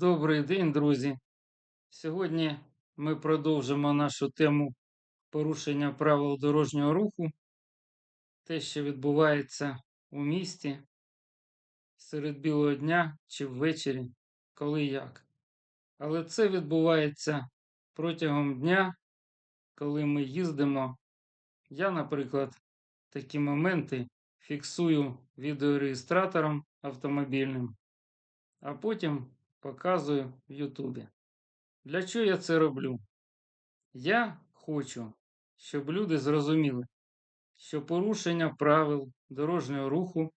Добрий день, друзі. Сьогодні ми продовжимо нашу тему порушення правил дорожнього руху, те, що відбувається у місті серед білого дня чи ввечері, коли як. Але це відбувається протягом дня, коли ми їздимо. Я, наприклад, такі моменти фіксую відеореєстратором автомобільним, а потім показую в Ютубі. Для чого я це роблю? Я хочу, щоб люди зрозуміли, що порушення правил дорожнього руху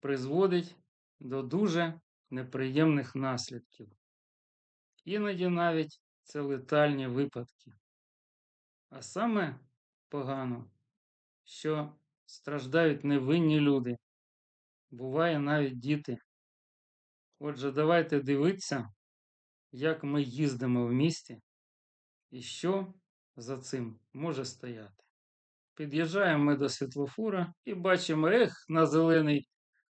призводить до дуже неприємних наслідків. Іноді навіть це летальні випадки. А саме погано, що страждають невинні люди, буває навіть діти. Отже, давайте дивитися, як ми їздимо в місті і що за цим може стояти. Під'їжджаємо ми до світлофора і бачимо, ех, на зелений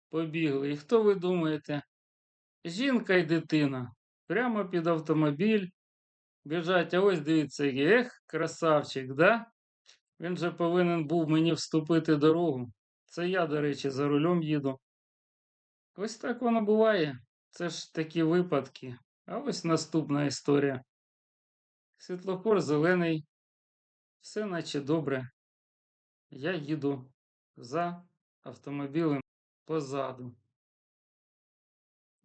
побігли. І хто ви думаєте? Жінка і дитина прямо під автомобіль біжать, а ось дивіться, ех, красавчик, да? Він же повинен був мені вступити дорогу. Це я, до речі, за рулем їду. Ось так воно буває. Це ж такі випадки. А ось наступна історія. Світлофор зелений, все наче добре. Я їду за автомобілем позаду.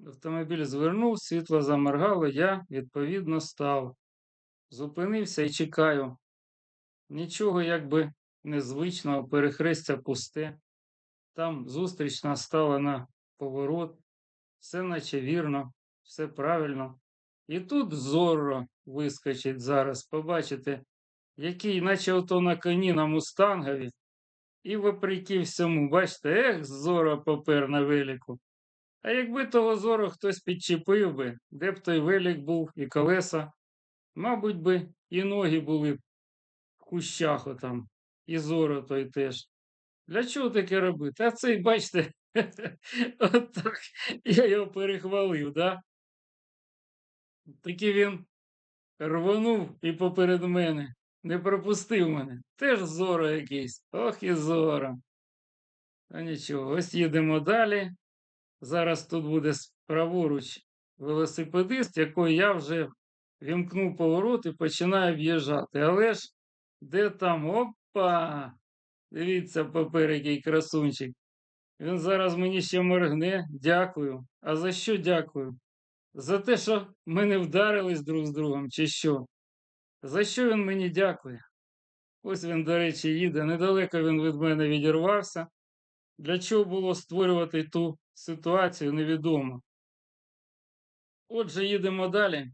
Автомобіль звернув, світло заморгало, я, відповідно, став. Зупинився і чекаю. Нічого якби незвичного, перехрестя пусте. Там зустрічна стала на поворот, все наче вірно, все правильно. І тут зорро вискочить зараз, побачите, який, наче ото на коні на мустангові. І вопреки всьому, бачите, ех, зоро попер на велику. А якби того зору хтось підчепив би, де б той велик був і колеса, мабуть би, і ноги були б в кущах отам, і зоро той теж. Для чого таке робити? А цей, бачите, от так я його перехвалив, да? Таки він рвонув і поперед мене, не пропустив мене. Теж зоро якийсь. Ох і зоро. А нічого, ось їдемо далі. Зараз тут буде праворуч велосипедист, який я вже вімкнув поворот і починаю в'їжджати. Але ж де там? Опа! Дивіться, папер, який красунчик. Він зараз мені ще моргне. Дякую. А за що дякую? За те, що ми не вдарились друг з другом, чи що? За що він мені дякує? Ось він, до речі, їде. Недалеко він від мене відірвався. Для чого було створювати ту ситуацію, невідомо. Отже, їдемо далі.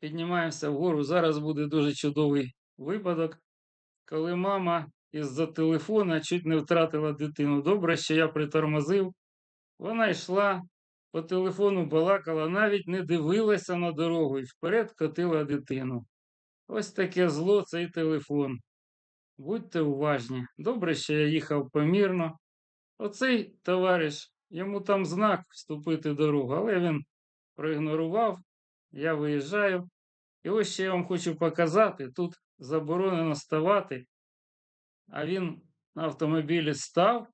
Піднімаємося вгору. Зараз буде дуже чудовий випадок, коли мама із-за телефона чуть не втратила дитину. Добре, що я притормозив. Вона йшла по телефону балакала, навіть не дивилася на дорогу і вперед котила дитину. Ось таке зло цей телефон. Будьте уважні. Добре, що я їхав помірно. Оцей товариш, йому там знак вступити дорогу, але він проігнорував. Я виїжджаю. І ось ще я вам хочу показати: тут заборонено ставати, а він на автомобілі став.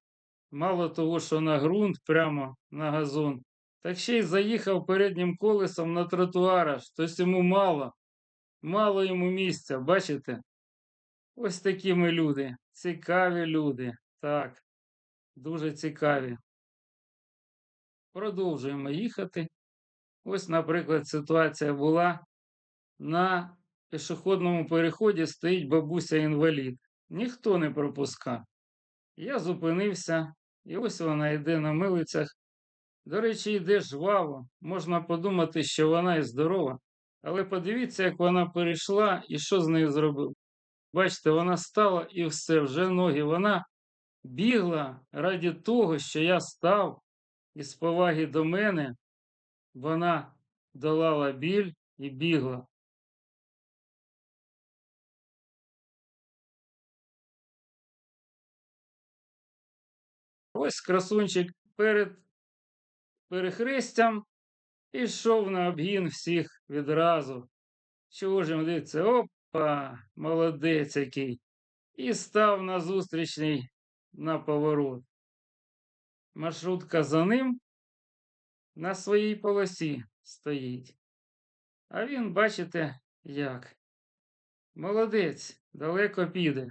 Мало того, що на ґрунт, прямо на газон, так ще й заїхав переднім колесом на тротуар, щось йому мало, мало йому місця, бачите? Ось такі ми люди, цікаві люди. Так, дуже цікаві. Продовжуємо їхати. Ось, наприклад, ситуація була. На пішохідному переході стоїть бабуся інвалід. Ніхто не пропускав. Я зупинився, і ось вона йде на милицях. До речі, йде жваво. Можна подумати, що вона і здорова. Але подивіться, як вона перейшла і що з нею зробив. Бачите, вона стала і все, вже ноги. Вона бігла раді того, що я став, і з поваги до мене вона долала біль і бігла. Ось красунчик перед перехрестям Ішов на обгін всіх відразу. Чого ж дивиться? Опа, молодець який. І став на зустрічний на поворот. Маршрутка за ним на своїй полосі стоїть. А він, бачите, як. Молодець, далеко піде.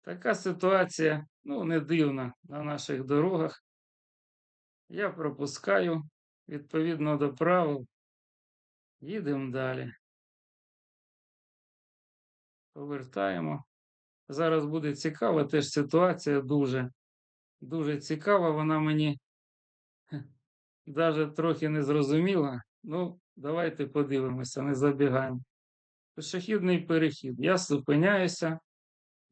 Така ситуація, ну, не дивна на наших дорогах. Я пропускаю відповідно до правил. Їдемо далі. Повертаємо. Зараз буде цікава теж ситуація дуже, дуже цікава. Вона мені навіть трохи не зрозуміла. Ну, давайте подивимося, не забігаємо. Пішохідний перехід. Я зупиняюся,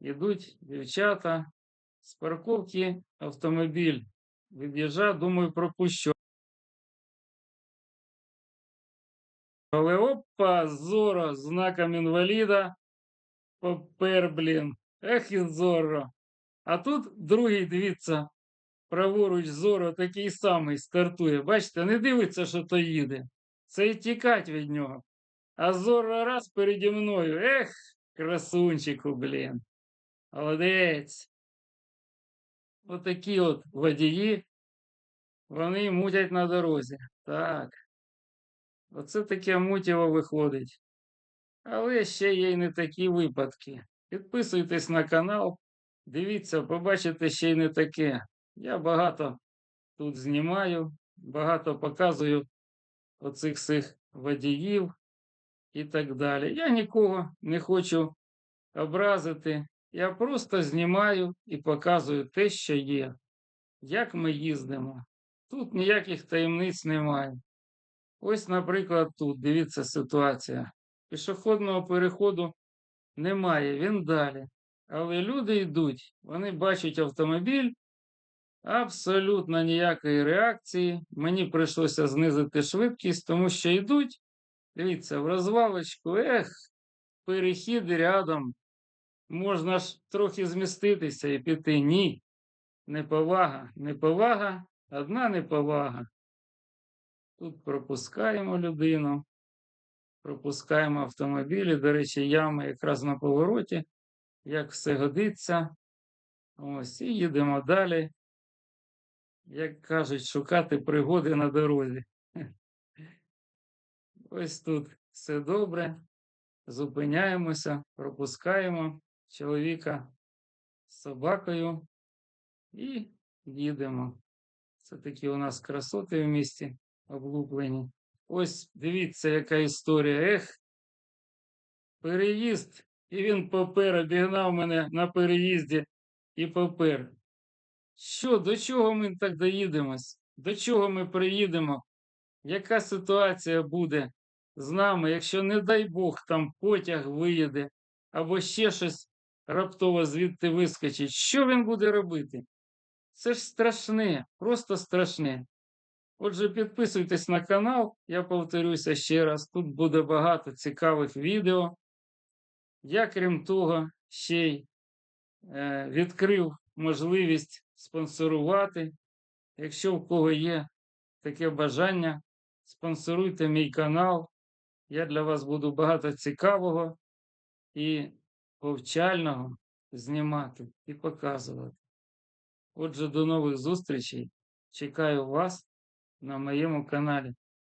йдуть дівчата з парковки автомобіль. Від'їжджа, думаю, пропущу. Але опа, зоро, знаком інваліда. Попер, блін. Ех і зоро. А тут другий, дивіться, праворуч зоро такий самий стартує. Бачите, не дивиться, що то їде. Це й тікать від нього. А зоро раз переді мною. Ех, красунчику, блін. Молодець. Отакі от водії, вони мутять на дорозі. Так. Оце таке мутєво виходить. Але ще є й не такі випадки. Підписуйтесь на канал, дивіться, побачите ще й не таке. Я багато тут знімаю, багато показую оцих всіх водіїв і так далі. Я нікого не хочу образити. Я просто знімаю і показую те, що є, як ми їздимо. Тут ніяких таємниць немає. Ось, наприклад, тут дивіться ситуація. Пішохідного переходу немає, він далі. Але люди йдуть, вони бачать автомобіль, абсолютно ніякої реакції. Мені прийшлося знизити швидкість, тому що йдуть. Дивіться, в розвалочку, ех, перехід рядом. Можна ж трохи зміститися і піти. Ні. Неповага, неповага, одна неповага. Тут пропускаємо людину, пропускаємо автомобілі. До речі, ями якраз на повороті, як все годиться. Ось, і їдемо далі. Як кажуть, шукати пригоди на дорозі. Ось тут все добре. Зупиняємося, пропускаємо чоловіка з собакою і їдемо. Це такі у нас красоти в місті облуплені. Ось дивіться, яка історія. Ех, переїзд, і він попер, обігнав мене на переїзді і попер. Що, до чого ми так доїдемось? До чого ми приїдемо? Яка ситуація буде з нами, якщо, не дай Бог, там потяг виїде, або ще щось раптово звідти вискочить? Що він буде робити? Це ж страшне, просто страшне. Отже, підписуйтесь на канал, я повторюся ще раз, тут буде багато цікавих відео. Я, крім того, ще й е, відкрив можливість спонсорувати. Якщо в кого є таке бажання, спонсоруйте мій канал. Я для вас буду багато цікавого і повчального знімати і показувати. Отже, до нових зустрічей. Чекаю вас на моєму каналі.